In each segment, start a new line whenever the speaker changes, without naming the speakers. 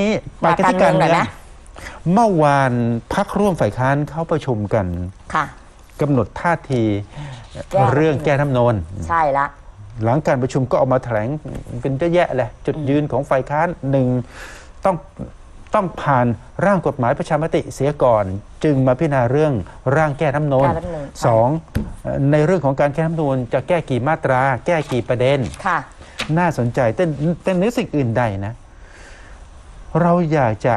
นี้ไปกันที่การ
มาการเมืองหน่
เมื
อย
อง
ไหม
เมื่อวานพักร่วมฝ่ายค้านเขาประชุมกัน
ค่ะ
กำหนดท่าที
แก้
เรื่องแก้น้ำนน
ใช่ละ
หลังการประชุมก็ออกมาแถลงเป็นเยอะแยะเลยจุดยืนของฝ่ายค้านหนึ่งต้องต้องผ่านร่างกฎหมายประชามติเสียก่อน จึงมาพิจารณาเรื่องร่างแก้น้ำนน
แก้รัฐธรรมนูญ
สองเอ่อในเรื่องของการแก้น้ำนนจะแก้กี่มาตรา แก้กี่ประเด็น
ค่ะ
น่าสนใจแต่แต่เนื้อสิ่งอื่นใดนะ เราอยากจะ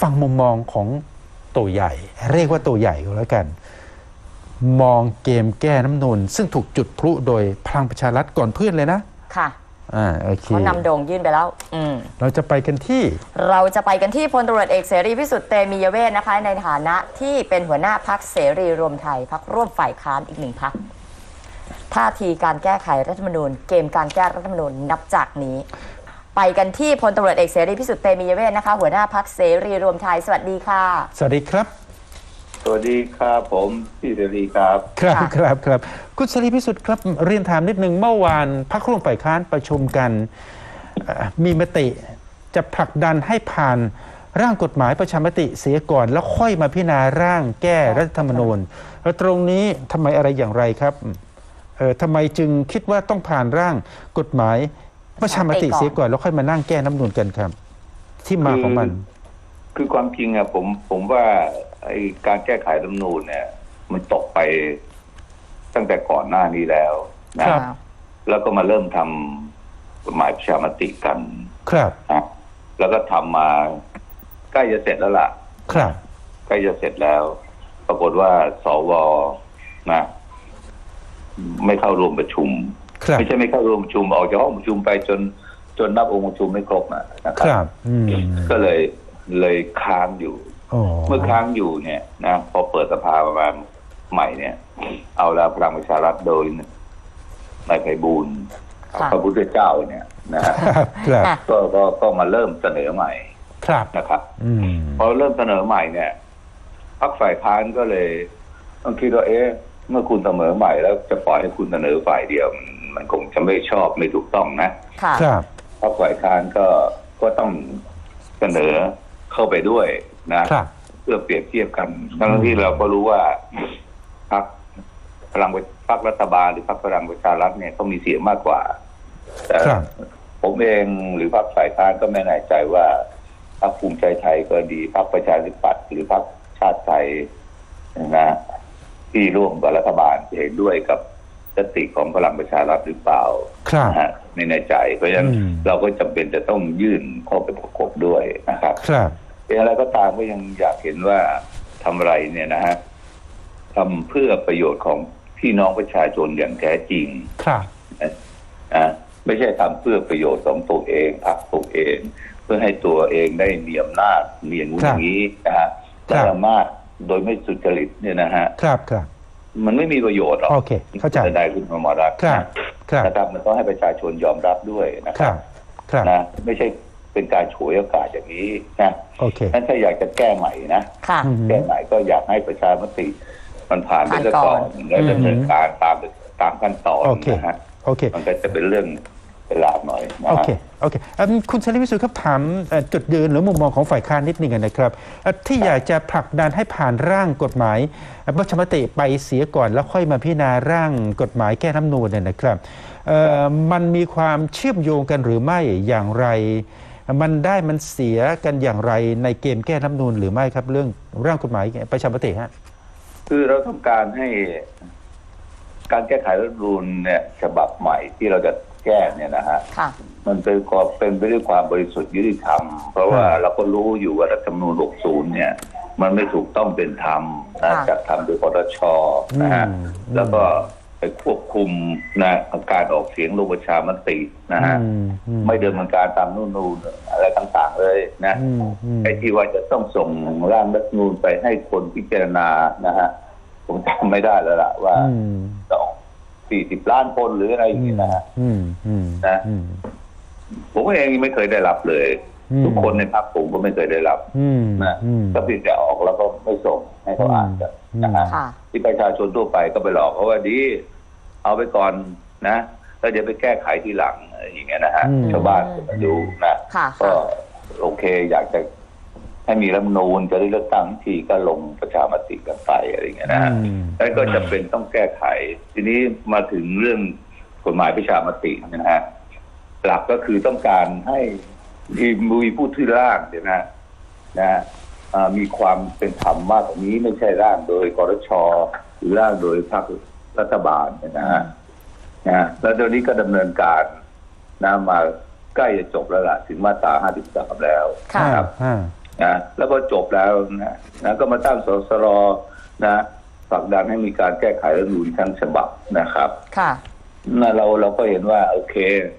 ฟังมุมมองของตัวใหญ่ เรียกว่าตัวใหญ่ก็แล้วกัน มองเกมแก้น้ำนูนซึ่งถูกจุดพลุโดยพลังประชารัฐก่อนเพื่อนเลยนะ
ค่ะ
อ่าโอเค
เขานำโด่งยื่นไปแล้วอืม
เราจะไปกันที่
เราจะไปกันที่พลตำรวจเอกเสรีพิสุทธิ์เตมียเวทนะคะในฐานะที่เป็นหัวหน้าพักเสรีรวมไทยพักร่วมฝ่ายค้านอีกหนึ่งพักท่าทีการแก้ไขรัฐธรรมนูญ เกมการแก้รัฐธรรมนูญนับจากนี้ ไปกันที่พลตำรวจเอกเสรีพิสุทธิ์เตมียเวทนะคะ หัวหน้าพักเสรีรวมไทย สวัสดีค่ะ
สวัสดีครับ
สวัสดีครับผมพี่เสรีครับ
ครับ
ค่ะ
ครับครับคุณสรีพิสุทธิ์ครับเรียนถามนิดนึงเมื่อวานพักร่วมฝ่ายค้านประชุมกันเอ่อมีมติจะผลักดันให้ผ่านร่างกฎหมายประชามติเสียก่อน แล้วค่อยมาพิจารณาร่างแก้รัฐธรรมนูญแล้วตรงนี้ทำไมอะไรอย่างไรครับเอ่อทำไมจึงคิดว่าต้องผ่านร่างกฎหมาย ประชามติเสียก่อนแล้วค่อยมานั่งแก้น้ำนูนกันครับ ที่มาของมัน
คือความจริงอะผมผมว่าไอ้การแก้ไขรัฐธรรมนูญเนี่ย มันตกไปตั้งแต่ก่อนหน้านี้แล้วนะครับแล้วก็มาเริ่มทำกฎหมายประชามติกัน
ครับ
นะแล้วก็ทำมาใกล้จะเสร็จแล้วล่ะ
ครับ
ใกล้จะเสร็จแล้ว ปรากฏว่าสวนะ ไม่เข้าร่วมประชุม
ครับ
ไม่ใช่ไม่เข้าร่วมประชุมออกจากห้องประชุมไปจนจนนับองค์ประชุมไม่ครบนะนะค
ครับรับอืม
ก็เลยเลยค้างอยู่
อ๋อ
เมื่อค้างอยู่เนี่ยนะพอเปิดสภาประมาณใหม่เนี่ย เอาแล้วพลังประชารัฐโดยนายไพบูลย์
ค่ะ
พระพุทธเจ้าเนี่ยนะฮะ
ครับครับ
ค่ะ
ก็ก็ก็มาเริ่มเสนอใหม่
ครับ
นะครับ
อืม
พอเริ่มเสนอใหม่เนี่ยพรรคฝ่ายค้านก็เลยต้องคิดว่าเอ๊ะเมื่อคุณเสนอใหม่แล้วจะปล่อยให้คุณเสนอฝ่ายเดียวมัน มันคงจะไม่ชอบไม่ถูกต้องนะ
ค่ะ
ครับ
พรรคฝ่ายค้านก็ก็ต้องเสนอเข้าไปด้วยนะ
ครับ
เพื่อเปรียบเทียบกันทั้งที่เราก็รู้ว่าพรรคพลังพรรครัฐบาลหรือพรรคพลังประชารัฐเนี่ยต้องมีเสียงมากกว่าแต่
ครับ
ผมเองหรือพรรคฝ่ายค้านก็ไม่แน่ใจว่าพรรคภูมิใจไทยก็ดีพรรคประชาธิปัตย์หรือพรรคชาติไทยนะที่ร่วมกับรัฐบาลจะเห็นด้วยกับ สติของพลังประชารัฐหรือเปล่า
ครับ
นะฮะไม่แน่ใจ เพราะฉะนั้น
อืม
เราก็จำเป็นจะต้องยื่นเข้าไปประกบด้วยนะครับ
ครับ
เป็นอะไรก็ตามก็ยังอยากเห็นว่าทำอะไรเนี่ยนะฮะทำเพื่อประโยชน์ของพี่น้องประชาชนอย่างแท้จริง
ครับ
นะไม่ใช่ทำเพื่อประโยชน์ของตัวเองพรรคตัวเอง เพื่อให้ตัวเองได้มีอำนาจมีอย่างนู้น
ค
อ
รับ
ย่างนี้นะฮะ
ครั
ได้
บ
อำนาจโดยไม่สุจริตเนี่ยนะฮะ
ครับครับ
มันไม่มีประโยชน์หรอก
โอเคเข้าใจ
จะได้คุณอมรรัตน์
ครับครับ
นะครับมันต้องให้ประชาชนยอมรับด้วยนะ
ค
ค
รั
รั
บบครับ
นะไม่ใช่เป็นการฉวยโอกาสอย่างนี้นะ
โอเค
นั้นถ้าอยากจะแก้ใหม่นะ
ค่ะ
อืม
แก้ใหม่ก็อยากให้ประชามติมันผ่านไป
ผ่าน
ซะ
ก่
ก่
อ
อนนแล้วดำเนินการตามตามขั้นตอน
โอเค
นะฮะ
โอเค
มันก็จะเป็นเรื่อง เวลาหน่อยนะ
โอ
ฮะ
เคโอเคเอิ่มคุณชลิวิสุทธิ์ครับถามเอ่อจุดยืนหรือมุมมองของฝ่ายค้านนิดนึงนะครับเอ่อที่อยากจะผลักดันให้ผ่านร่างกฎหมายเอ่อประชามติไปเสียก่อนแล้วค่อยมาพิจารณาร่างกฎหมายแก้น้ำนูนเนี่ยนะครับเอ่อมันมีความเชื่อมโยงกันหรือไม่อย่างไร มันได้มันเสียกันอย่างไรในเกมแก้น้ำนูนหรือไม่ครับ เรื่องร่างกฎหมายประชามติฮะ
คือเราต้องการให้การแก้ไขรัฐธรรมนูญเนี่ยฉบับใหม่ที่เราจะ แก้เนี่ยนะฮะ
ค่ะ
มันเป็นความเป็นไปด้วยความบริสุทธิ์ยุติธรรม เพราะว่า
ครับ
เราก็รู้อยู่ว่ารัฐธรรมนูญ60 เนี่ย มันไม่ถูกต้องเป็นธรรมนะ
ค่ะ
จัดทำโดยคอรชนะฮะ
อืม
แล้วก็ไปควบคุมนะการออกเสียงลงประชามตินะฮะ
อืมอื
ไม่เดินเนินการตามนู่นนู่นอะไรต่างๆเลยนะ
อืมอืม
ไอ้ที่ว่าจะต้องส่งร่างรัฐธรรมนูญไปให้คนพิจารณานะฮะผมจำไม่ได้แล้วล่ะว่า
อืม
สอง สี่สิบล้านคนหรืออะไรอย่างนี้นะฮะ
อืมอืม
นะ
อืม
ผมเองไม่เคยได้รับเลย
อืม
ทุกคนในพรรคผมก็ไม่เคยได้รับ
อืม
นะ
อืม
ก็เพียงแต่ออกแล้วก็ไม่ส่งให้เขาอ่านกันนะฮะ
ค่ะ
ที่ประชาชนทั่วไปก็ไปหลอกเขาว่าดี เอาไปก่อนนะแล้วเดี๋ยวไปแก้ไขทีหลังอะไรอย่างเงี้ยนะฮะ
อืม
ชาวบ้านก็มาดูนะ
ค่ะ
ก็โอเคอยากจะ ให้มีรัฐธรรมนูญจะได้เลือกตั้งทีก็ลงประชามติกันไปอะไรอย่างเงี้ยนะฮะ
อืม
แล้วก็จะเป็นต้องแก้ไข ทีนี้มาถึงเรื่องกฎหมายประชามตินะฮะหลักก็คือต้องการให้มีมีผู้ที่ร่างเนี่ยนะนะฮะอ่ามีความเป็นธรรมมากกว่านี้ไม่ใช่ร่างโดยกรชหรือร่างโดยพรรครัฐบาลเนี่ยนะฮะนะฮะแล้วเดี๋ยวนี้ก็ดำเนินการนะมาใกล้จะจบแล้วล่ะถึงมาตรา 53 แล้ว
ค่ะ
นะครับ
อ่า
นะแล้วพอจบแล้วนะนะก็มาตั้งสสรนะผลักดันให้มีการแก้ไขรัฐธรรมนูญทั้งฉบับนะครับ
ค่ะ
นะเราเราก็เห็นว่า โอเค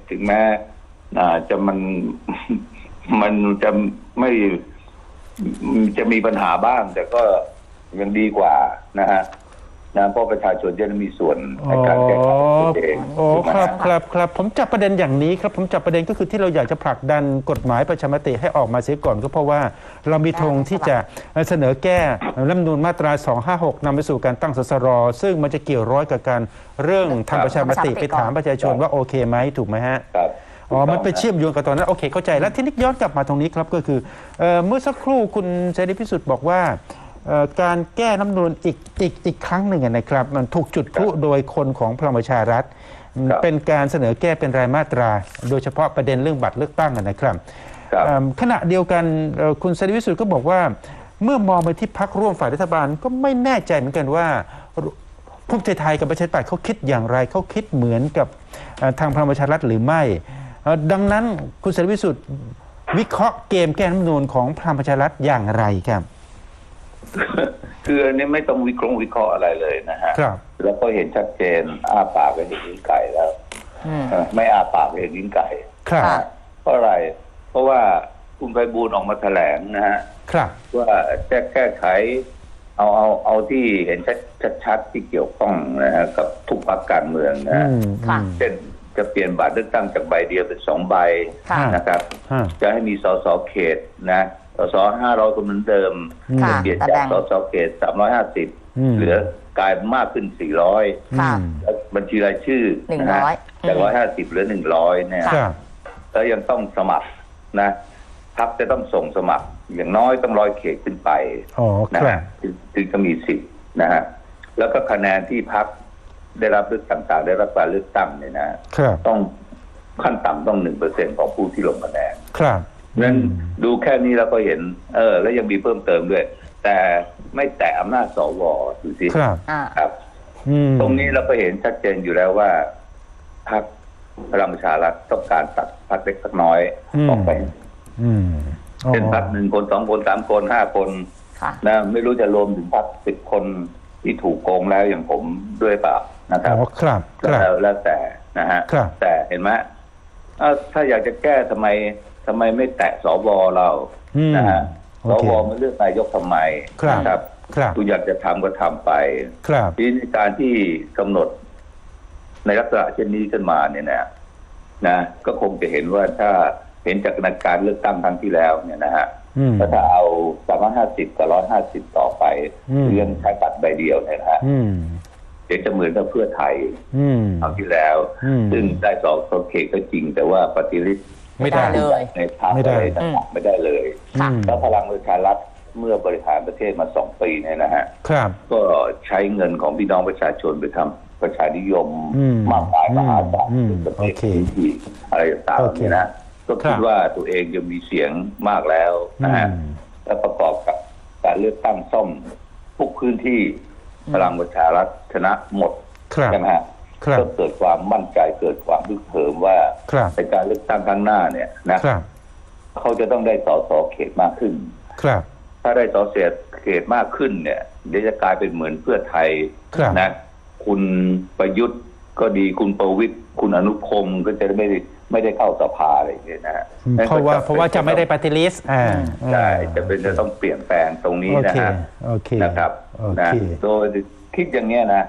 ถึงแม้อ่าจะมันมันจะไม่จะมีปัญหาบ้าง แต่ก็ยังดีกว่านะฮะ นะเพราะประชาชนจะได้มีส่วนในการแก้ไขตัวเอง
โอ้
ถูกไหม
ครับ
ฮะ
ครับครับผมจับประเด็นอย่างนี้ครับ ผมจับประเด็นก็คือที่เราอยากจะผลักดันกฎหมายประชามติให้ออกมาเสียก่อนก็เพราะว่าเรามีธงที่จะเสนอแก้รัฐธรรมนูญมาตรา 256นำไปสู่การตั้งสสร ซึ่งมันจะเกี่ยวร้อยกับการเรื่องทำประชามติไปถามประชาชนว่าโอเคไหมถูกไหมฮะ
ครับ
อ๋อมันไปเชื่อมโยงกับตอนนั้น โอเค เข้าใจแล้วทีนี้ย้อนกลับมาตรงนี้ครับก็คือเอ่อเมื่อสักครู่คุณเสรีพิสุทธิ์บอกว่าเอ่อ การแก้น้ำนูนอีกอีกอีกครั้งหนึ่งอะนะครับ มันถูกจุดพลุโดยคนของพลังประชารัฐ
ครับ
เป็นการเสนอแก้เป็นรายมาตรา โดยเฉพาะประเด็นเรื่องบัตรเลือกตั้งอะนะครับ
ครับ
เอิ่มขณะเดียวกันเอ่อคุณเสรีพิสุทธิ์ก็บอกว่า เมื่อมองไปที่พักร่วมฝ่ายรัฐบาลก็ไม่แน่ใจเหมือนกันว่าภูมิใจไทยกับประชาธิปัตย์เขาคิดอย่างไรเขาคิดเหมือนกับเอ่อทางพลังประชารัฐหรือไม่เอ่อดังนั้นคุณเสรีพิสุทธิ์วิเคราะห์เกมแก้รัฐธรรมนูญของพลังประชารัฐอย่างไรครับ
คืออันนี้ไม่ต้องวิเคราะห์วิเคราะห์อะไรเลยนะฮะ
ครับ
แล้วก็เห็นชัดเจนอ้าปากก็เห็นลิ้นไก่แล้ว
อืม
เออไม่อาปากก็เห็นลิ้นไก่
ครับ
ค่ะ
เพราะอะไร เพราะว่าคุณไพบูลย์ออกมาแถลงนะฮะ
ครับ
ว่าจะแก้ไข เอาเอาเอาที่เห็นชัดชัดๆที่เกี่ยวข้องนะฮะกับทุกพรรคการเมืองนะ
อื
ฮะ
ม
ค่ะ
เช่นจะเปลี่ยนบัตรเลือกตั้งจากใบเดียวเป็นสองใบ
ค่ะ
นะครับ
ฮะ
จะให้มีสสเขตนะ สสห้าร้อยคนเหมือนเดิม
ค่ะ
เปลี่ยน
แต่
จาก
แบ่ง
สสเขตสามร้อยห้าสิบ
อืม
เหลือกลายมากขึ้นสี่ร้อย
ค่ะ
อืม
บัญชีรายชื่อ
หนึ่งะ
ฮะ
ร้อย
จาก
อืม
ร้อยห้าสิบเหลือหนึ่งร้อยเนี่ย
ครับ
แล้วยังต้องสมัครนะพักจะต้องส่งสมัคร อย่างน้อยต้องร้อยเขตขึ้นไป
อ๋อ
นะครับถึงถึงจะมีสิทธิ์นะฮะแล้วก็คะแนนที่พักได้รับเลือกต่างๆ ได้รับการเลือกตั้งเนี่ยนะ
ครับ
ต้องขั้นต่ำต้องหนึ่งเปอร์เซ็นของผู้ที่ลงคะแนน
ครับ
นั้นดูแค่นี้เราก็เห็น เออ แล้วยังมีเพิ่มเติมด้วย แต่ไม่แตะอำนาจสวดูสิ
ครับ
อ่า
ครับ
อืม
ตรงนี้เราก็เห็นชัดเจนอยู่แล้วว่าพรรคพลังประชารัฐต้องการตัดพรรคเล็กสักน้อยออกไป
อืมอ๋อ
เป็นพรรคหนึ่งคนสองคนสามคนห้าคน
ค่ะ
นะไม่รู้จะรวมถึงพรรคสิบคนที่ถูกโกงแล้วอย่างผมด้วยเปล่านะครับ
อ๋อครับค
แล้
รับ
วแล้วแต่นะฮะ
ครับ
แต่เห็นไหมเอ้าถ้าอยากจะแก้ทำไม ทำไมไม่แตะสวเรา
อืม
นะฮะ
โอ
ส
เค
วมาเลือกนายกทำไม
ครับ
นะครับ
ครับ
คุณอยากจะทำก็ทำไป
ครับ
ทีนี้การที่กำหนดในลักษณะเช่นนี้ขึ้นมาเนี่ยนะนะ ก็คงจะเห็นว่าถ้าเห็นจากการเลือกตั้งครั้งที่แล้วเนี่ยนะฮะ
อืม
ก็ถ้าเอาสามร้อยห้าสิบกับร้อยห้าสิบต่อไป
อืม
เรื่องใช้บัตรใบเดียวเนี่ยนะฮะ
อืม
เดี๋ยวจะเหมือนกับเพื่อไทย
อืม
คราวที่แล้ว
อืม
ซึ่งได้สองโอเคก็จริง แต่ว่าปฏิริษี
ไม่ได้
เลย
ในพรรค
ไม่ได้
อะไรต่างๆไม่ได้เลย
ค่ะ
อืม
แล้วพลังประชารัฐเมื่อบริหารประเทศมาสองปีเนี่ยนะฮะ
ครับ
ก็ใช้เงินของพี่น้องประชาชนไปทำประชานิยม
อืม
มากมายมหาศาล
อืม
ในประเทศ
โอเค
พื้นที่อะไรต่างๆ
โอเค
เนี่ยนะก็คิ
ครั
ด
บ
ว่าตัวเองยังมีเสียงมากแล้วนะฮะ
อืม
และประกอบกับการเลือกตั้งซ่อมทุกพื้นที่พลังประชารัฐชนะหมด
ครับ
ใช่ไหมฮะ
ครับ
ก็เกิดความมั่นใจเกิดความรึกเหิมว่า
ครับ
ในการเลือกตั้งครั้งหน้าเนี่ยนะครับเขาจะต้องได้สสเขตมากขึ้น
ครับ
ถ้าได้สอเสียเขตมากขึ้นเนี่ย เดี๋ยวจะกลายเป็นเหมือนเพื่อไทย
ครับ
นะคุณประยุทธ์ก็ดีคุณประวิตยคุณอนุพงศ์ก็จะไม่ได้ไม่ได้เข้าสภาอะไรอย่างเงี้ยนะฮะ
เพราะว่าเพราะว่าจะไม่ได้ปฏิลิสอ่า
ใช่จะเป็นจะต้องเปลี่ยนแปลงตรงนี้
โอ
นะ
เค
ฮะ
โอเค
นะครับ
โอ
นะ
เค
โดยคิดอย่างเงี้ยนะ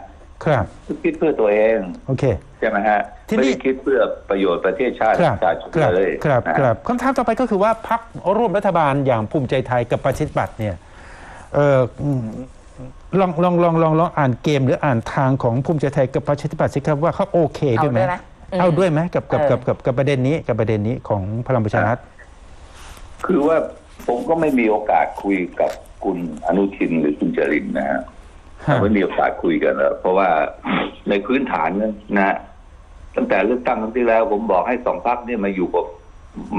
ครับ คิดเพื่อตัวเอง
โอเค
ใช่ไหมฮะ
ที
ไม่
นี้
ได้คิดเพื่อประโยชน์ประเทศชาติ
ครับ
ประชาชน
ครับ
เลย
ครับ
นะฮะ
ครับคำถามต่อไปก็คือว่าพักร่วมรัฐบาลอย่างภูมิใจไทยกับประชาธิปัตย์เนี่ยเอออืมลองลองลองลองลองอ่านเกมหรืออ่านทางของภูมิใจไทยกับประชาธิปัตย์สิครับว่าเขาโอเคด้วยไหม
เอาด้วยไหมอืม
เอาด้วยไหมกับกับ
เออ
กับกับกับประเด็นนี้กับประเด็นนี้ของพลังประชารัฐ
คือว่าผมก็ไม่มีโอกาสคุยกับคุณอนุทินหรือคุณจรินนะฮะ
ฮะ
ไม่มีโอกาสคุยกันแล้วเพราะว่าในพื้นฐานนั้นนะตั้งแต่เลือกตั้งครั้งที่แล้ว ผมบอกให้สองพรรคเนี่ยมาอยู่กับ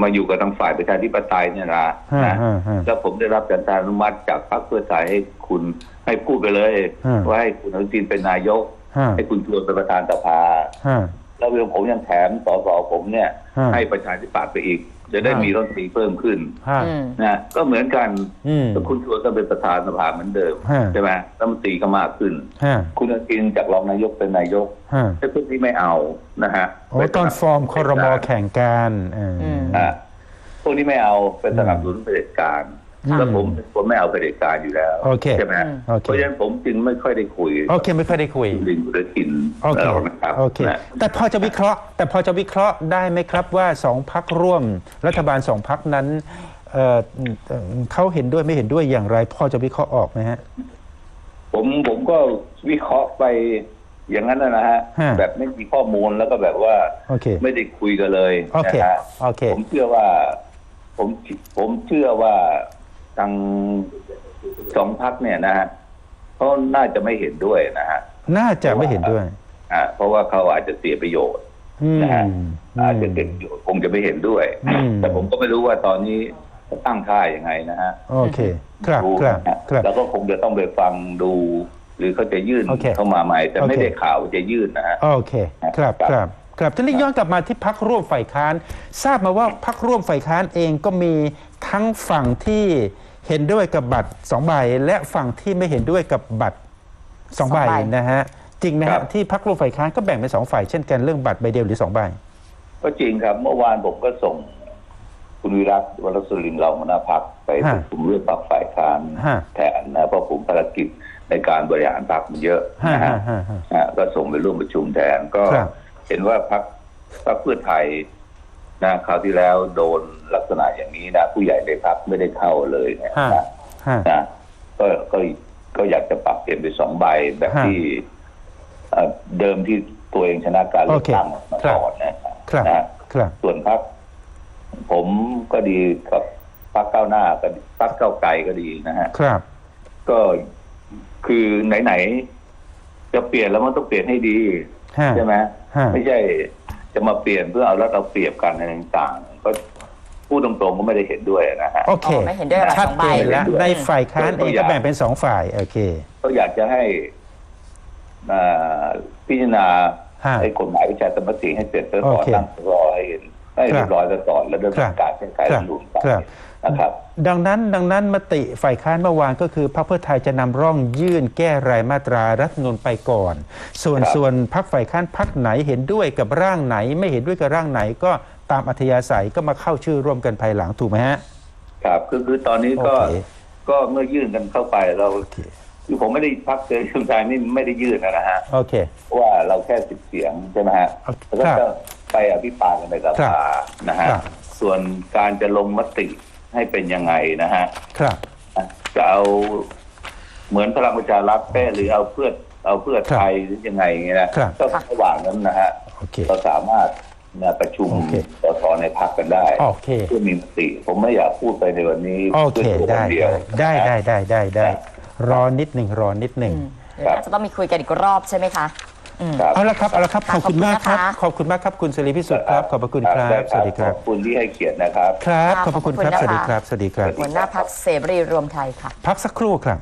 มาอยู่กับทางฝ่ายประชาธิปไตยเนี่ยนะ
ฮะ
นะ
ฮะฮะ
แล้วผมได้รับการอนุมัติจากพรรคเพื่อไทยให้คุณให้พูดไปเลย
ฮะ
ว่าให้คุณอนุทินเป็นนายก
ฮะ
ให้คุณชวนเป็นประธานสภา
ฮะ
แล้วเรื่องผมยังแถมสสผมเนี่ย
ฮะ
ให้ประชาธิปัตย์ไปอีก จะได้
ฮะ
มีรัฐมนตรีเพิ่มขึ้น
ฮะ
อืม
นะก็เหมือนกัน
อืม
ถ้าคุณชวนก็เป็นประธานสภาเหมือนเดิม
ฮะ
ใช่ไหมรัฐมนตรีก็มากขึ้น
ฮะ
คุณอนุทินจากรองนายกเป็นนายก
ฮะ
ไอ้พวกนี้ไม่เอานะฮะ
โอ้ตอนฟอร์มคอรมอแข่งกันเอออ
ม
อะพวกนี้ไม่เอาเป็นสนับสนุนเผด็จการ
อืม
แล้วผมเป็นคนไม่เอาเผด็จการอยู่แล้ว
โอเค
ใช่ไหม
อืม
โอเค
เพราะฉะนั้นผมจึงไม่ค่อยได้คุย
โอเคไม่ค่อยได้คุย
ลิงหรือทิน
โอเค
หรอกนะครับ
โอเค
นะ
แต่พอจะวิเคราะห์ แต่พอจะวิเคราะห์ได้ไหมครับว่าสองพักร่วม รัฐบาลสองพักนั้นเอ่อเอ่อเขาเห็นด้วยไม่เห็นด้วยอย่างไรพอจะวิเคราะห์ออกไหมฮะ
ผมผมก็วิเคราะห์ไปอย่างนั้นนะนะฮะ
ฮะ
แบบไม่มีข้อมูลแล้วก็แบบว่า
โอเค
ไม่ได้คุยกันเลย
โอเค
นะฮะ
โอเค
ผมเชื่อว่า ผมผมเชื่อว่า ทางสองพักเนี่ยนะฮะเขาน่าจะไม่เห็นด้วยนะฮะ
น่าจะไม่เห็นด้วย
อ่าเพราะว่าเขาอาจจะเสียประโยชน์
อืม
นะฮะ
อืม
อาจจะเกิดประโยชน์คงจะไม่เห็นด้วย
อืม
แต่ผมก็ไม่รู้ว่าตอนนี้เขาตั้งท่ายังไงนะฮะ
โอเค ครับ
ดู
ครับ
นะฮะ
ครับ
แล้วก็คงจะต้องไปฟังดู หรือเขาจะยื่น
โอเค
เข้ามาใหม่ แต่
โอเค
ไม่ได้ข่าวว่าจะยื่นนะฮะ
โอเค ครับครับ ครับทีนี้ย้อนกลับมาที่พักร่วมฝ่ายค้าน ทราบมาว่าพักร่วมฝ่ายค้านเองก็มีทั้งฝั่งที่เห็นด้วยกับบัตรสองใบ และฝั่งที่ไม่เห็นด้วยกับบัตรสองใบ
สองใบ
นะฮะจริงไหม
ครั
ฮะ
บ
ที่พักร่วมฝ่ายค้านก็แบ่งเป็นสองฝ่ายเช่นกันเรื่องบัตรใบเดียวหรือสองใบ
ก็จริงครับ เมื่อวานผมก็ส่ง คุณวิรัตวรสุรินทร์เราหัวหน้าพักไป
ฮะ
ประชุมเรื่องปรับฝ่ายค้าน
ฮะ
แทนนะเพราะผมภารกิจในการบริหารพรรคมันเยอะ
ฮะ
นะ
ฮะ
ฮะ
ฮะ ฮะ
ฮะก็ส่งไปร่วมประชุมแทนก็
ครับ
เห็นว่าพรรคพรรคเพื่อไทยนะคราวที่แล้วโดนลักษณะอย่างนี้นะผู้ใหญ่ในพรรคไม่ได้เข้าเลยเนี่ย
ฮะ
นะ
ฮะ
นะก็ก็ก็อยากจะปรับเปลี่ยนไปนสองใบแบบ
ฮะ
ที่เอ่อเดิมที่ตัวเองชนะการเลือกตั้ง
โอเค
มา
ครับ
ก่อนนะครับ
ครับ
นะ
ครับ
ส่วนพรรคผมก็ดีกับพรรคก้าวหน้าก็ดีพรรคก้าวไกลก็ดีนะฮะ
ครับ
ก็คือไหนๆจะเปลี่ยนแล้วมันต้องเปลี่ยนให้ดี
ฮะ
ใช่ไหม
ฮะ
ไม่ใช่จะมาเปลี่ยนเพื่อเอารัดเอาเปรียบกันอะไรต่างๆก็พูดตรงๆก็ไม่ได้เห็นด้วยนะฮะ
โอเค
อ๋อไม่เห็นด้วยกับ
ชัด
สองใบ
เจนแล้ว
ไม่เห็นด้วย
ในฝ่ายค้านเอง
ตัวอ
ก็
ย่าง
แบ่งเป็นสองฝ่ายโอเค
ก็อยากจะให้อ่าพิจารณา
ฮะ
ไอ้กฎหมายวิชาธรรมติให้เสร็จแล้วก่อน
โอเค
ตั้งรอให้ให้เรียบร้อยแล้วก่อนแล้วเริ่ม
ครับ
การแก้ไขรัฐธรรมนูญไป
ครับ
นะครับ
ดังนั้นดังนั้นมติฝ่ายค้านเมื่อวานก็คือพรรคเพื่อไทยจะนำร่องยื่นแก้รายมาตรารัฐธรรมนูญไปก่อน ส่วน
ครับ
ส่วนพรรคฝ่ายค้านพรรคไหนเห็นด้วยกับร่างไหน ไม่เห็นด้วยกับร่างไหนก็ตามอัธยาศัยก็มาเข้าชื่อร่วมกันภายหลังถูกไหมฮะ
ครับคือคือตอนนี้ก็
โอเค
ก็เมื่อยื่นกันเข้าไปเรา
โอเค
คือผมไม่ได้พักเสรีรวมไทยนี่ไม่ได้ยื่นนะฮะ
โอเค
เพราะว่าเราแค่สิบเสียงใช่ไหมฮะ
ครับ
แล้วก็จะไปอภิปรายกันในสภานะฮะ
ครับ
ส่วนการจะลงมติ ให้เป็นยังไงนะฮะ
ครับ
จะเอาเหมือนพลังประชารัฐเป้หรือเอาเพื่อเอาเพื่อไทยหรือยังไงอย่างเงี้ยนะครับก็ระหว่างนั้นนะฮะ
โอเค
เราสามารถมาประชุม
โอเค
สสในพักกันได้
โอเค
เพื่อมีมติ ผมไม่อยากพูดไปในวันนี้
โอเค
ด้วยตัว
ได้
นเดียว
ได้ได้ได้ได้ได้
ครับ
รอนิดหนึ่งรอนิดหนึ่ง
อืมเดี๋ยวน่าจะต้องมีคุยกันอีกรอบใช่ไหมคะอืม
ครับ
เอาละครับเอาละครับขอบคุณมากครับ
ขอบคุณนะคะ
ขอบคุณมากครับคุณเสรีพิสุทธิ์ครับขอบพระคุณครับ
ได้
สวัสดีครับ
ขอบคุณที่ให้เกียรตินะครับ
ครับ
ค่ะ
ขอบพระคุณครับ
ขอบ
ส
คุ
วัส
ณ
ดี
นะคะ
ครับสวัสดีครับ
หัวหน้าพักเสรีรวมไทยค่ะ
พักสักครู่ครับ